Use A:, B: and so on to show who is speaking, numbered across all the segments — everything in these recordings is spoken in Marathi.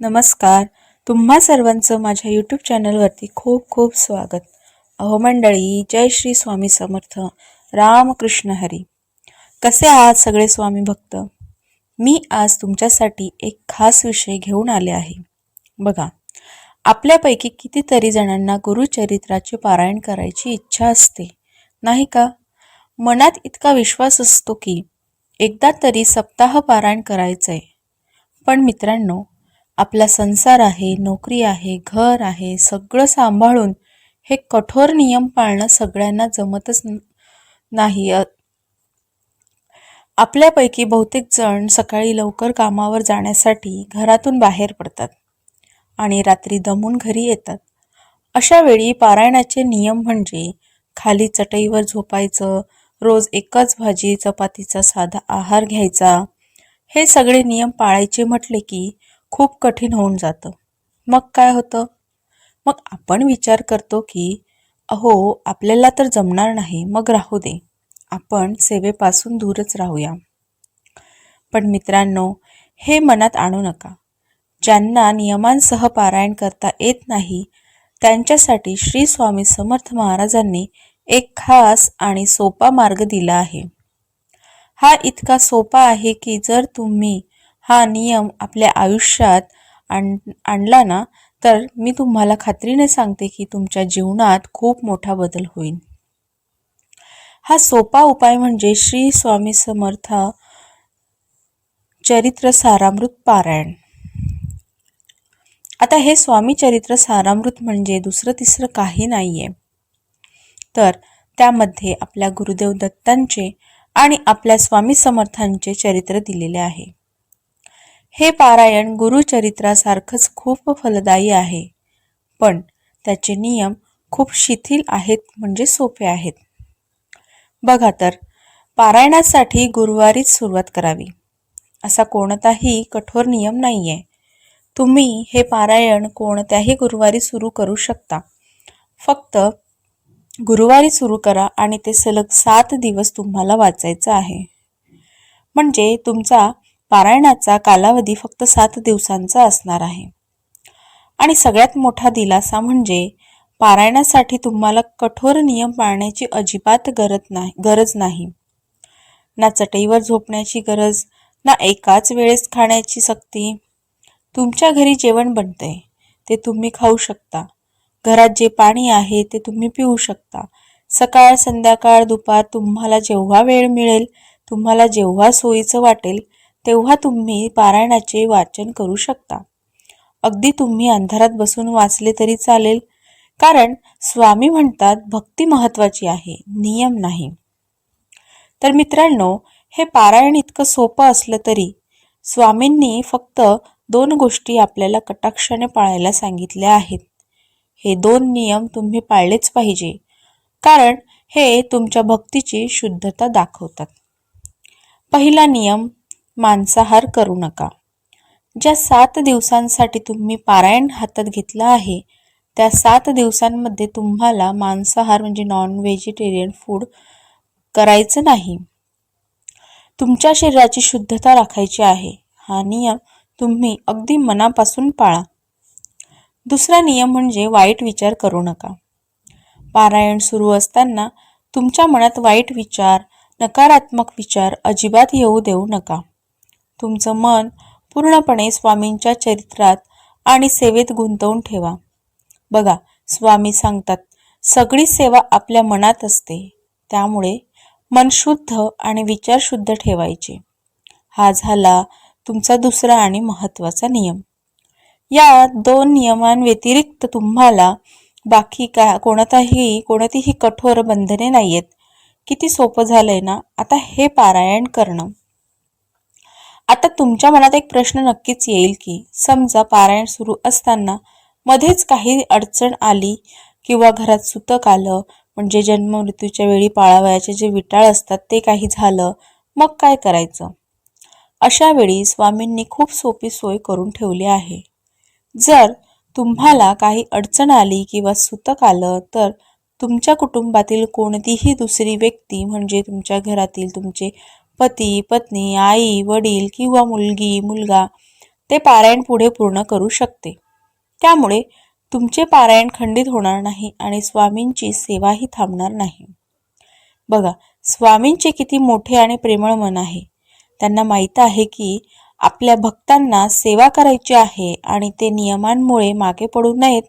A: नमस्कार. तुम्हा सर्वांचं माझ्या यूट्यूब चॅनलवरती खूप खूप स्वागत. अहो मंडळी जय श्री स्वामी समर्थ. रामकृष्ण हरी. कसे आहात सगळे स्वामी भक्त? मी आज तुमच्यासाठी एक खास विषय घेऊन आले आहे. बघा आपल्यापैकी कितीतरी जणांना गुरुचरित्राचे पारायण करायची इच्छा असते नाही का? मनात इतका विश्वास असतो की एकदा तरी सप्ताह पारायण करायचं आहे पण मित्रांनो आपला संसार आहे नोकरी आहे घर आहे सगळं सांभाळून हे कठोर नियम पाळणं सगळ्यांना जमतच नाही. आपल्यापैकी बहुतेक जण सकाळी लवकर कामावर जाण्यासाठी घरातून बाहेर पडतात आणि रात्री दमून घरी येतात. अशा वेळी पारायणाचे नियम म्हणजे खाली चटईवर झोपायचं रोज एकच भाजी चपातीचा साधा आहार घ्यायचा. हे सगळे नियम पाळायचे म्हटले की खूप कठीण होऊन जातं. मग काय होतं? मग आपण विचार करतो की अहो आपल्याला तर जमणार नाही मग राहू दे. आपण सेवेपासून दूरच राहूया. पण मित्रांनो हे मनात आणू नका. ज्यांना नियमांसह पारायण करता येत नाही त्यांच्यासाठी श्री स्वामी समर्थ महाराजांनी एक खास आणि सोपा मार्ग दिला आहे. हा इतका सोपा आहे की जर तुम्ही हा नियम आपल्या आयुष्यात आण आणला ना तर मी तुम्हाला खात्रीने सांगते की तुमच्या जीवनात खूप मोठा बदल होईल. हा सोपा उपाय म्हणजे श्री स्वामी समर्थ चरित्र सारामृत पारायण. आता हे स्वामी चरित्र सारामृत म्हणजे दुसरं तिसरं काही नाही आहे तर त्यामध्ये आपल्या गुरुदेव दत्तांचे आणि आपल्या स्वामी समर्थांचे चरित्र दिलेले आहे. हे पारायण गुरुचरित्रासारखंच खूप फलदायी आहे. पण त्याचे नियम खूप शिथिल आहेत म्हणजे सोपे आहेत. बघा तर पारायणासाठी गुरुवारीच सुरुवात करावी. असा कोणताही कठोर नियम नाही आहे तुम्ही हे पारायण कोणत्याही गुरुवारी सुरू करू शकता. फक्त गुरुवारी सुरू करा आणि ते सलग सात दिवस तुम्हाला वाचायचं आहे. म्हणजे तुमचा पारायणाचा कालावधी फक्त सात दिवसांचा असणार आहे. आणि सगळ्यात मोठा दिलासा म्हणजे पारायणासाठी तुम्हाला कठोर नियम पाळण्याची अजिबात गरज नाही गरज नाही. ना चटईवर झोपण्याची गरज ना एकाच वेळेस खाण्याची सक्ती. तुमच्या घरी जेवण बनते ते तुम्ही खाऊ शकता. घरात जे पाणी आहे ते तुम्ही पिऊ शकता. सकाळ संध्याकाळ दुपार तुम्हाला जेव्हा वेळ मिळेल तुम्हाला जेव्हा सोयीचं वाटेल तेव्हा तुम्ही पारायणाचे वाचन करू शकता. अगदी तुम्ही अंधारात बसून वाचले तरी चालेल कारण स्वामी म्हणतात भक्ती महत्वाची आहे नियम नाही. तर मित्रांनो हे पारायण इतकं सोपं असलं तरी स्वामींनी फक्त दोन गोष्टी आपल्याला कटाक्षाने पाळायला सांगितल्या आहेत. हे दोन नियम तुम्ही पाळलेच पाहिजे कारण हे तुमच्या भक्तीची शुद्धता दाखवतात. पहिला नियम मांसाहार करू नका. ज्या सात दिवसांसाठी तुम्ही पारायण हातात घेतलं आहे त्या सात दिवसांमध्ये तुम्हाला मांसाहार म्हणजे नॉन व्हेजिटेरियन फूड करायचं नाही. तुमच्या शरीराची शुद्धता राखायची आहे हा नियम तुम्ही अगदी मनापासून पाळा. दुसरा नियम म्हणजे वाईट विचार करू नका. पारायण सुरू असताना तुमच्या मनात वाईट विचार नकारात्मक विचार अजिबात येऊ देऊ नका. तुमचं मन पूर्णपणे स्वामींच्या चरित्रात आणि सेवेत गुंतवून ठेवा. बघा स्वामी सांगतात सगळी सेवा आपल्या मनात असते. त्यामुळे मन शुद्ध आणि विचार शुद्ध ठेवायचे. हा झाला तुमचा दुसरा आणि महत्त्वाचा नियम. या दोन नियमांव्यतिरिक्त तुम्हाला बाकी का कोणताही कोणतीही कठोर बंधने नाही आहेत किती सोपं झालंय ना? आता हे पारायण करणं. आता तुमच्या मनात एक प्रश्न नक्कीच येईल की समजा पारायण सुरू असताना मध्येच काही अडचण आली किंवा घरात सुतक आलं म्हणजे जन्म मृत्यूच्या वेळी पाळावयाचे जे विटाळ असतात ते काही झालं मग काय करायचं? अशा वेळी स्वामींनी खूप सोपी सोय करून ठेवली आहे. जर तुम्हाला काही अडचण आली किंवा सुतक आलं तर तुमच्या कुटुंबातील कोणतीही दुसरी व्यक्ती म्हणजे तुमच्या घरातील तुमचे पती पत्नी आई वडील किंवा मुलगी मुलगा ते पारायण पुढे पूर्ण करू शकते. त्यामुळे तुमचे पारायण खंडित होणार नाही आणि स्वामींची सेवाही थांबणार नाही. बघा स्वामींचे किती मोठे आणि प्रेमळ मन आहे. त्यांना माहीत आहे की आपल्या भक्तांना सेवा करायची आहे आणि ते नियमांमुळे मागे पडू नयेत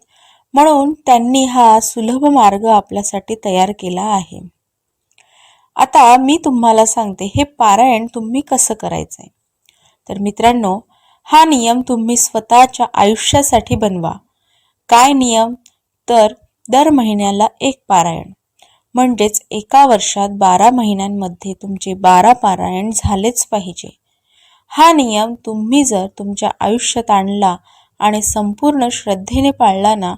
A: म्हणून त्यांनी हा सुलभ मार्ग आपल्यासाठी तयार केला आहे. आता मी तुम्हाला सांगते हे पारायण तुम्ही कसं करायचंय? तर मित्रांनो हा नियम तुम्ही स्वतःच्या आयुष्यासाठी बनवा. काय नियम? तर दर महिन्याला एक पारायण. म्हणजेच एका वर्षात बारा महिन्यांमध्ये तुमचे बारा पारायण झालेच पाहिजे. हा नियम तुम्ही जर तुमच्या आयुष्यात आणला आणि संपूर्ण श्रद्धेने पाळला ना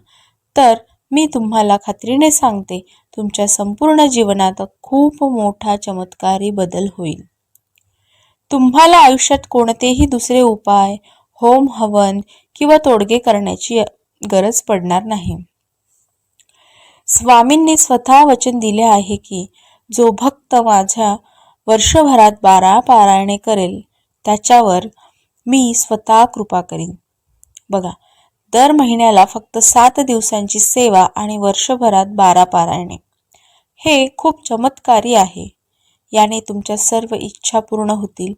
A: तर मी तुम्हाला खात्रीने सांगते तुमच्या संपूर्ण जीवनात खूप मोठा चमत्कारी बदल होईल. तुम्हाला आयुष्यात कोणतेही दुसरे उपाय होम हवन किंवा तोडगे करण्याची गरज पडणार नाही. स्वामींनी स्वतः वचन दिले आहे की जो भक्त माझ्या वर्षभरात बारा पारायणे करेल त्याच्यावर मी स्वतः कृपा करीन. बघा दर महिन्याला फक्त सात दिवसांची सेवा आणि वर्षभरात बारा पारायणे. हे खूप चमत्कारी आहे. याने तुमच्या सर्व इच्छा पूर्ण होतील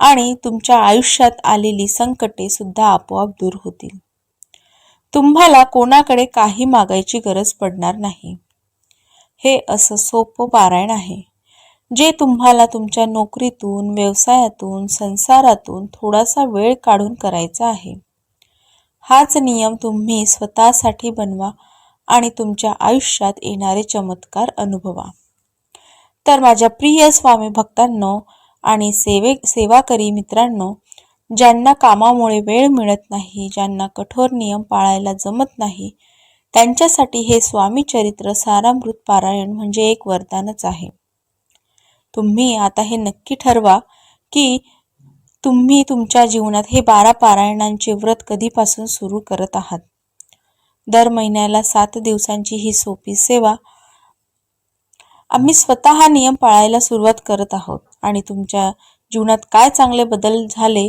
A: आणि तुमच्या आयुष्यात आलेली संकटे सुद्धा आपोआप दूर होतील. तुम्हाला कोणाकडे काही मागायची गरज पडणार नाही. हे असं सोपं पारायण आहे जे तुम्हाला तुमच्या नोकरीतून व्यवसायातून संसारातून थोडासा वेळ काढून करायचा आहे. हाच नियम तुम्ही स्वतःसाठी बनवा आणि तुमच्या आयुष्यात येणारे चमत्कार अनुभवा. तर माझ्या प्रिय स्वामी भक्तांनो आणि सेवे सेवाकरी मित्रांनो ज्यांना कामामुळे वेळ मिळत नाही ज्यांना कठोर नियम पाळायला जमत नाही त्यांच्यासाठी हे स्वामी चरित्र सारामृत पारायण म्हणजे एक वरदानच आहे. तुम्ही आता हे नक्की ठरवा की तुम्ही तुमच्या जीवनात हे बारा पारायणांचे व्रत कधीपासून सुरू करत आहात? दर महिन्याला सात दिवसांची ही सोपी सेवा आम्ही स्वतः हा नियम पाळायला सुरुवात करत आहोत. आणि तुमच्या जीवनात काय चांगले बदल झाले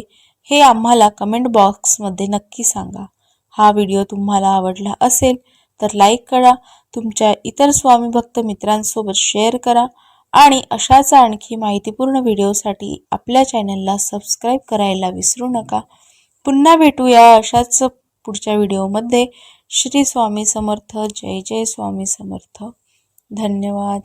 A: हे आम्हाला कमेंट बॉक्समध्ये नक्की सांगा. हा व्हिडिओ तुम्हाला आवडला असेल तर लाईक करा. तुमच्या इतर स्वामी भक्त मित्रांसोबत शेअर करा. आणि अशाच आणखी माहितीपूर्ण व्हिडिओसाठी आपल्या चॅनलला सबस्क्राईब करायला विसरू नका. पुन्हा भेटूया अशाच पुढच्या व्हिडिओमध्ये. श्री स्वामी समर्थ. जय जय स्वामी समर्थ. धन्यवाद.